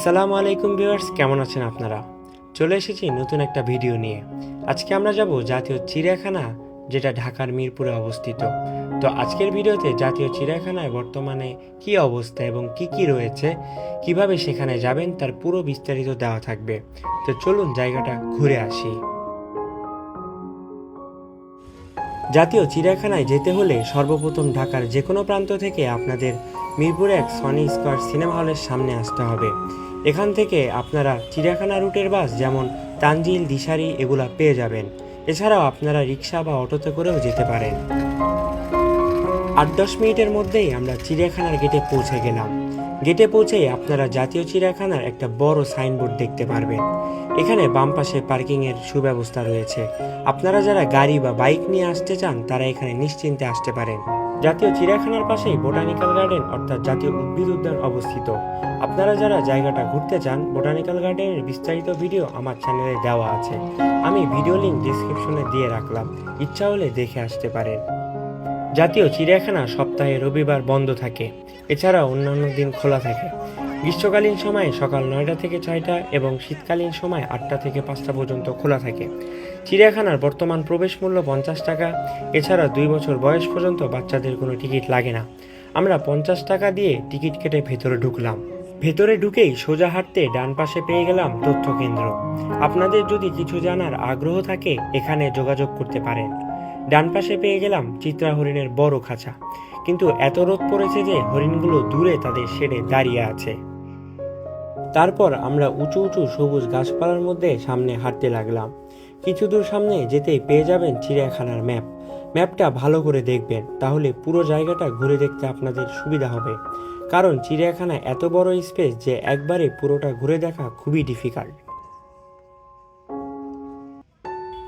আসসালামু আলাইকুম ভিউয়ার্স, কেমন আছেন আপনারা? চলে এসেছি নতুন একটা ভিডিও নিয়ে। আজকে আমরা যাব জাতীয় চিড়িয়াখানা, যেটা ঢাকার মিরপুরে অবস্থিত। তো আজকের ভিডিওতে জাতীয় চিড়িয়াখানায় বর্তমানে কি অবস্থা এবং কি কি রয়েছে, কীভাবে সেখানে যাবেন, তার পুরো বিস্তারিত দেওয়া থাকবে। তো চলুন জায়গাটা ঘুরে আসি। জাতীয় চিড়িয়াখানায় যেতে হলে সর্বপ্রথম ঢাকার যে কোনো প্রান্ত থেকে আপনাদের মিরপুরে এক সনি স্কোয়ার সিনেমা হলের সামনে আসতে হবে। এখান থেকে আপনারা চিড়িয়াখানা রুটের বাস যেমন তানজিল, দিশারি এগুলা পেয়ে যাবেন। এছাড়াও আপনারা রিক্সা বা অটোতে করেও যেতে পারেন। আট দশ মিনিটের মধ্যেই আমরা চিড়িয়াখানার গেটে পৌঁছে গেলাম। গেটে পৌঁছেই আপনারা জাতীয় চিড়িয়াখানার একটা বড় সাইনবোর্ড দেখতে পারবেন। এখানে বাম পাশে পার্কিংয়ের সুব্যবস্থা রয়েছে। আপনারা যারা গাড়ি বা বাইক নিয়ে আসতে চান, তারা এখানে নিশ্চিন্তে আসতে পারেন। জাতীয় চিড়িয়াখানার পাশেই বোটানিক্যাল গার্ডেন অর্থাৎ জাতীয় উদ্ভিদ উদ্যান অবস্থিত। আপনারা যারা জায়গাটা ঘুরতে চান, বোটানিক্যাল গার্ডেনের বিস্তারিত ভিডিও আমার চ্যানেলে দেওয়া আছে। আমি ভিডিও লিঙ্ক ডিসক্রিপশনে দিয়ে রাখলাম। ইচ্ছা হলে দেখে আসতে পারেন। জাতীয় চিড়িয়াখানা সপ্তাহে রবিবার বন্ধ থাকে। এছাড়া অন্যান্য দিন খোলা থাকে। গ্রীষ্মকালীন সময়ে সকাল নয়টা থেকে ছয়টা এবং শীতকালীন সময় আটটা থেকে পাঁচটা পর্যন্ত খোলা থাকে। চিড়িয়াখানার বর্তমান প্রবেশ মূল্য পঞ্চাশ টাকা। এছাড়া দুই বছর বয়স পর্যন্ত বাচ্চাদের কোনো টিকিট লাগে না। আমরা পঞ্চাশ টাকা দিয়ে টিকিট কেটে ভেতরে ঢুকলাম। ভেতরে ঢুকেই সোজা হাঁটতে ডান পাশে পেয়ে গেলাম তথ্য কেন্দ্র আপনাদের যদি কিছু জানার আগ্রহ থাকে, এখানে যোগাযোগ করতে পারেন। ডান পাশে পেয়ে গেলাম চিত্রা হরিণের বড় খাঁচা। কিন্তু এত রোদ পড়েছে যে হরিণগুলো দূরে তাদের শেডে দাঁড়িয়ে আছে। তারপর আমরা উঁচু উঁচু সবুজ গাছপালার মধ্যে সামনে হাঁটতে লাগলাম। কিছু দূর সামনে যেতেই পেয়ে যাবেন চিড়িয়াখানার ম্যাপ। ম্যাপটা ভালো করে দেখবেন, তাহলে পুরো জায়গাটা ঘুরে দেখতে আপনাদের সুবিধা হবে। কারণ চিড়িয়াখানা এত বড় স্পেস যে একবারে পুরোটা ঘুরে দেখা খুবই ডিফিকাল্ট।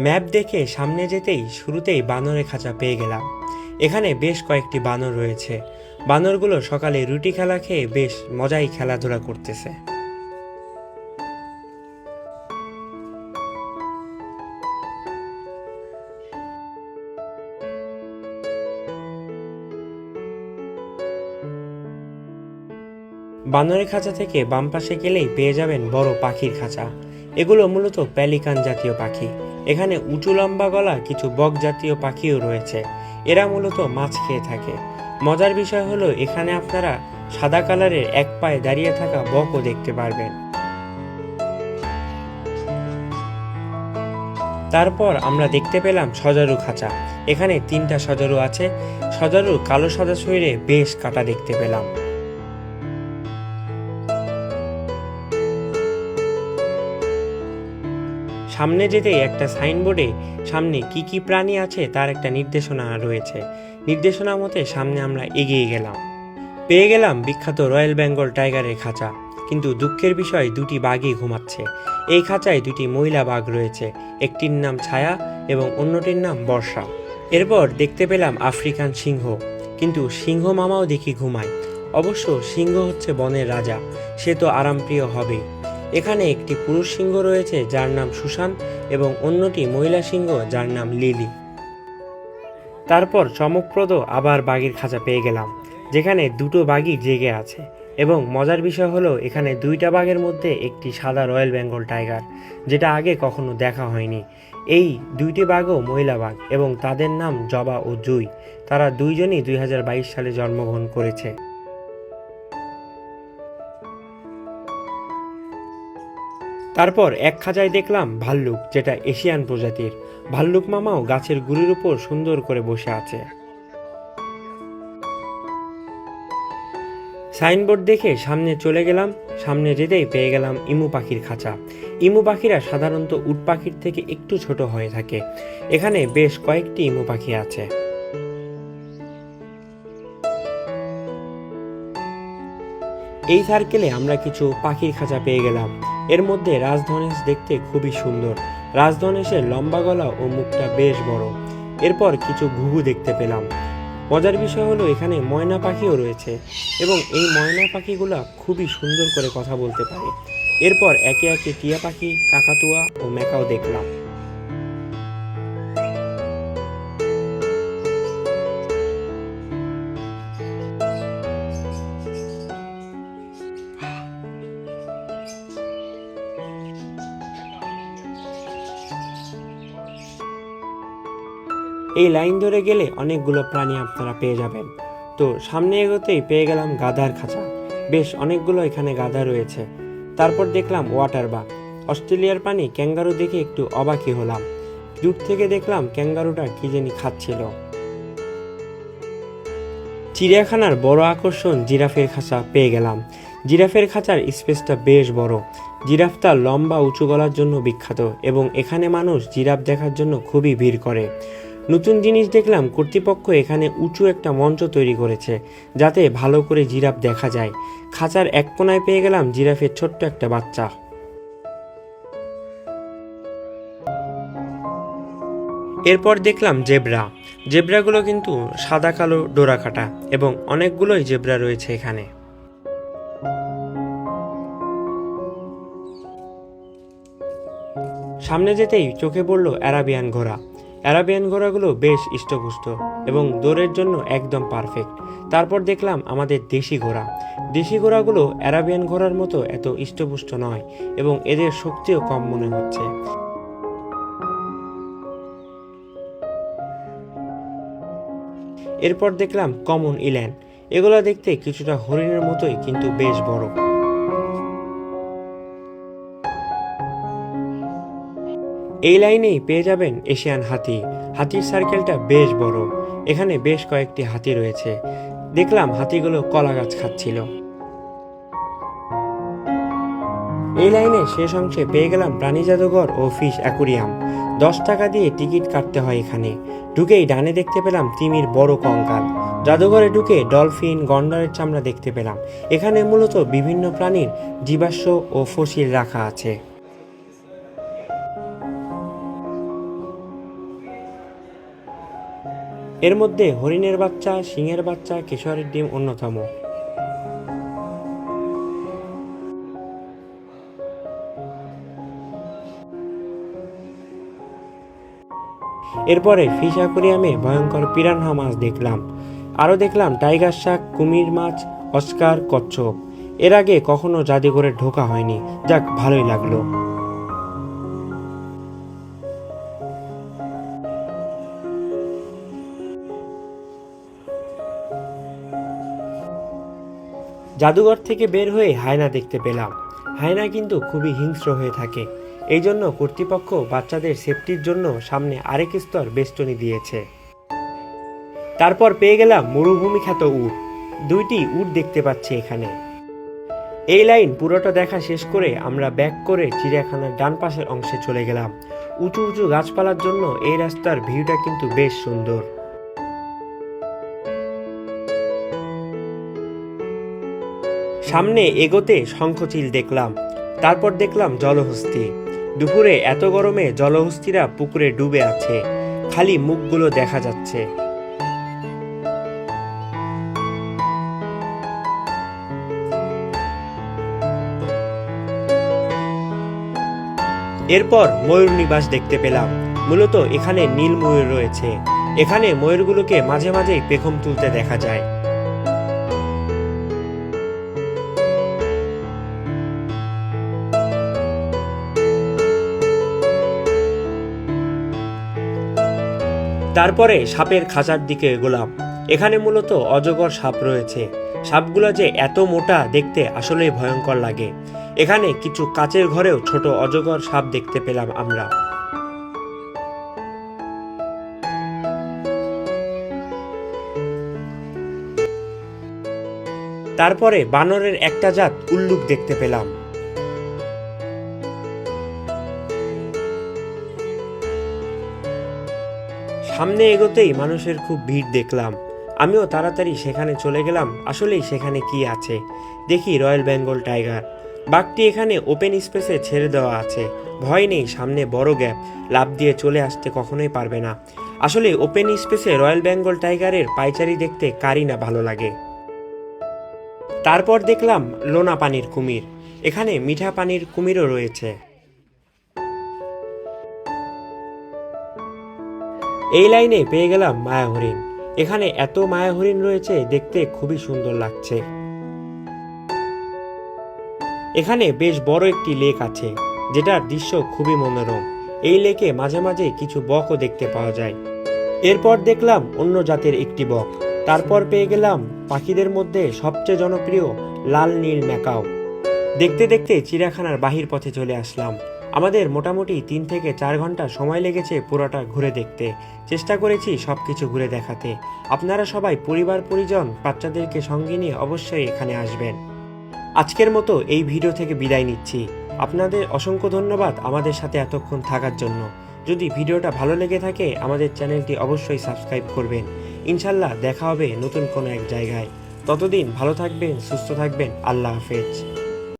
ম্যাপ দেখে সামনে যেতেই শুরুতেই বানরের খাঁচা পেয়ে গেলাম। এখানে বেশ কয়েকটি বানর রয়েছে। বানরগুলো সকালে রুটি খেলা খেয়ে বেশ মজাই খেলাধুলা করতেছে। বানরের খাঁচা থেকে বাম পাশে গেলেই পেয়ে যাবেন বড় পাখির খাঁচা। এগুলো মূলত প্যালিকান জাতীয় পাখি। এখানে উঁচু লম্বা গলা কিছু বক জাতীয় পাখিও রয়েছে। এরা মূলত মাছ খেয়ে থাকে। মজার বিষয় হলো, এখানে আপনারা সাদা কালারের এক পায়ে দাঁড়িয়ে থাকা বকও দেখতে পারবেন। তারপর আমরা দেখতে পেলাম সজারু খাঁচা। এখানে তিনটা সজারু আছে। সজারু কালো সাদা শরীরে বেশ কাটা দেখতে পেলাম। সামনে যেতেই একটা সাইনবোর্ডে সামনে কি কি প্রাণী আছে তার একটা নির্দেশনা রয়েছে। নির্দেশনা মতে সামনে আমরা এগিয়ে গেলাম। পেয়ে গেলাম বিখ্যাত রয়্যাল বেঙ্গল টাইগারের খাঁচা। কিন্তু দুঃখের বিষয়, দুটি বাঘই ঘুমাচ্ছে। এই খাঁচায় দুটি মহিলা বাঘ রয়েছে। একটির নাম ছায়া এবং অন্যটির নাম বর্ষা। এরপর দেখতে পেলাম আফ্রিকান সিংহ। কিন্তু সিংহ মামাও দেখি ঘুমায়। অবশ্য সিংহ হচ্ছে বনের রাজা। সে তো আরামপ্রিয় হবেই। এখানে একটি পুরুষ সিংহ রয়েছে যার নাম সুশান্ত এবং অন্যটি মহিলা সিংহ যার নাম লিলি। তারপর চমকপ্রদ আবার বাঘের খাঁচা পেয়ে গেলাম, যেখানে দুটো বাঘই জেগে আছে এবং মজার বিষয় হলো এখানে দুইটা বাঘের মধ্যে একটি সাদা রয়্যাল বেঙ্গল টাইগার, যেটা আগে কখনো দেখা হয়নি। এই দুইটি বাঘও মহিলা বাঘ এবং তাদের নাম জবা ও জুই। তারা দুইজনই দুই হাজার বাইশ সালে জন্মগ্রহণ করেছে। তারপর এক খাঁচায় দেখলাম ভাল্লুক, যেটা এশিয়ান প্রজাতির। ভাল্লুক মামাও গাছের গুড়ির উপর সুন্দর করে বসে আছে। সাইনবোর্ড দেখে সামনে চলে গেলাম, সামনে যেতেই পেয়ে গেলাম ইমু পাখির খাঁচা। ইমু পাখিরা সাধারণত উট পাখির থেকে একটু ছোট হয়ে থাকে। এখানে বেশ কয়েকটি ইমু পাখি আছে। এই সার্কেলে আমরা কিছু পাখির খাঁচা পেয়ে গেলাম। এর মধ্যে রাজধনেশ দেখতে খুবই সুন্দর। রাজধনেশের লম্বা গলা ও মুখটা বেশ বড়। এরপর কিছু ঘুঘু দেখতে পেলাম। মজার বিষয় হলো এখানে ময়না পাখিও রয়েছে এবং এই ময়না পাখিগুলো খুবই সুন্দর করে কথা বলতে পারে। এরপর একে একে টিয়া পাখি, কাকাতুয়া ও ম্যাকাও দেখলাম। এই লাইন ধরে গেলে অনেকগুলো প্রাণী আপনারা পেয়ে যাবেন। তো সামনে এগোতেই পেয়ে গেলাম গাধার খাঁচা। বেশ অনেকগুলো এখানে গাধা রয়েছে। তারপর দেখলাম ওয়াটার বাগ অস্ট্রেলিয়ার প্রাণী ক্যাঙ্গারু দেখে একটু অবাকই হলাম। দূর থেকে দেখলাম ক্যাঙ্গারুটা কি জানি খাচ্ছিল। চিড়িয়াখানার বড় আকর্ষণ জিরাফের খাঁচা পেয়ে গেলাম। জিরাফের খাঁচার স্পেসটা বেশ বড়। জিরাফ তার লম্বা উঁচু গলার জন্য বিখ্যাত এবং এখানে মানুষ জিরাফ দেখার জন্য খুবই ভিড় করে। নতুন জিনিস দেখলাম কর্তৃপক্ষ এখানে উঁচু একটা মঞ্চ তৈরি করেছে, যাতে ভালো করে জিরাফ দেখা যায়। খাঁচার এক কোনায় পেয়ে গেলাম জিরাফের ছোট্ট একটা বাচ্চা। এরপর দেখলাম জেব্রা। জেব্রাগুলো কিন্তু সাদা কালো ডোরা কাটা এবং অনেকগুলোই জেব্রা রয়েছে এখানে। সামনে যেতেই চোখে পড়ল অ্যারাবিয়ান ঘোড়া। অ্যারাবিয়ান ঘোড়াগুলো বেশ ইষ্টপুষ্ট এবং দৌড়ের জন্য একদম পারফেক্ট। তারপর দেখলাম আমাদের দেশি ঘোড়া। দেশি ঘোড়াগুলো অ্যারাবিয়ান ঘোড়ার মতো এত ইষ্টপুষ্ট নয় এবং এদের শক্তিও কম মনে হচ্ছে। এরপর দেখলাম কমন ইল্যান্ড। এগুলো দেখতে কিছুটা হরিণের মতোই কিন্তু বেশ বড়। এই লাইনেই পেয়ে যাবেন এশিয়ান হাতি। হাতির সার্কেলটা বেশ বড়। এখানে বেশ কয়েকটি হাতি রয়েছে। দেখলাম হাতিগুলো কলা গাছ খাচ্ছিল। এই লাইনে শেষ অংশে পেয়ে গেলাম প্রাণী জাদুঘর ও ফিশ অ্যাকুরিয়াম দশ টাকা দিয়ে টিকিট কাটতে হয় এখানে। ঢুকেই ডানে দেখতে পেলাম তিমির বড় কঙ্কাল। জাদুঘরে ঢুকে ডলফিন, গন্ডারের চামড়া দেখতে পেলাম। এখানে মূলত বিভিন্ন প্রাণীর জীবাশ্ম ও ফসিল রাখা আছে। এর মধ্যে হরিণের বাচ্চা, সিংহের বাচ্চা, কেশরের ডিম অন্যতম। এরপরে ফিশ অ্যাকোরিয়ামে ভয়ঙ্কর পিরানহা মাছ দেখলাম। আরও দেখলাম টাইগার শাক, কুমির মাছ, অস্কার, কচ্ছপ। এর আগে কখনো জাদুঘরে ঢোকা হয়নি। যাক, ভালোই লাগল। জাদুঘর থেকে বের হয়ে হায়না দেখতে পেলাম। হায়না কিন্তু খুবই হিংস্র হয়ে থাকে। এই জন্য কর্তৃপক্ষ বাচ্চাদের সেফটির জন্য সামনে আরেক স্তর বেষ্টনী দিয়েছে। তারপর পেয়ে গেলাম মরুভূমি খ্যাত উট। দুইটি উট দেখতে পাচ্ছি এখানে। এই লাইন পুরোটা দেখা শেষ করে আমরা ব্যাক করে চিড়িয়াখানার ডান পাশের অংশে চলে গেলাম। উঁচু উঁচু গাছপালার জন্য এই রাস্তার ভিউটা কিন্তু বেশ সুন্দর। সামনে এগোতে শঙ্খচিল দেখলাম, তারপর দেখলাম জলহস্তি। দুপুরে এত গরমে জলহস্তিরা পুকুরে ডুবে আছে, খালি মুখগুলো দেখা যাচ্ছে। এরপর ময়ূর নিবাস দেখতে পেলাম। মূলত এখানে নীল ময়ূর রয়েছে। এখানে ময়ূরগুলোকে মাঝে মাঝেই পেখম তুলতে দেখা যায়। তারপরে সাপের খাঁচার দিকে এগোলাম। এখানে মূলত অজগর সাপ রয়েছে। সাপগুলো যে এত মোটা দেখতে আসলেই ভয়ঙ্কর লাগে। এখানে কিছু কাচের ঘরেও ছোট অজগর সাপ দেখতে পেলাম আমরা। তারপরে বানরের একটা জাত উল্লুক দেখতে পেলাম। সামনে এগোতেই মানুষের খুব ভিড় দেখলাম। আমিও তাড়াতাড়ি সেখানে চলে গেলাম, আসলেই সেখানে কি আছে? দেখি রয়্যাল বেঙ্গল টাইগার। বাঘটি এখানে ওপেন স্পেসে ছেড়ে দেওয়া আছে। ভয় নেই, সামনে বড় গ্যাপ। লাভ দিয়ে চলে আসতে কখনোই পারবে না। আসলে ওপেন স্পেসে রয়্যাল বেঙ্গল টাইগারের পাইচারি দেখতে কারই না ভালো লাগে। তারপর দেখলাম লোনা পানির কুমির। এখানে মিঠা পানির কুমিরও রয়েছে। এই লাইনে পেয়ে গেলাম মায়া হরিণ এখানে এত মায়া হরিণ রয়েছে, দেখতে খুবই সুন্দর লাগছে। এখানে বেশ বড় একটি লেক আছে, যেটার দৃশ্য খুবই মনোরম। এই লেকে মাঝে মাঝে কিছু বকও দেখতে পাওয়া যায়। এরপর দেখলাম অন্য জাতের একটি বক। তারপর পেয়ে গেলাম পাখিদের মধ্যে সবচেয়ে জনপ্রিয় লাল নীল ম্যাকাও। দেখতে দেখতে চিড়িয়াখানার বাহির পথে চলে আসলাম। আমাদের মোটামুটি তিন থেকে চার ঘণ্টা সময় লেগেছে পুরোটা ঘুরে দেখতে। চেষ্টা করেছি সব কিছু ঘুরে দেখাতে। আপনারা সবাই পরিবার, পরিজন, বাচ্চাদেরকে সঙ্গে নিয়ে অবশ্যই এখানে আসবেন। আজকের মতো এই ভিডিও থেকে বিদায় নিচ্ছি। আপনাদের অসংখ্য ধন্যবাদ আমাদের সাথে এতক্ষণ থাকার জন্য। যদি ভিডিওটা ভালো লেগে থাকে, আমাদের চ্যানেলটি অবশ্যই সাবস্ক্রাইব করবেন। ইনশাল্লাহ দেখা হবে নতুন কোনো এক জায়গায়। ততদিন ভালো থাকবেন, সুস্থ থাকবেন। আল্লাহ হাফেজ।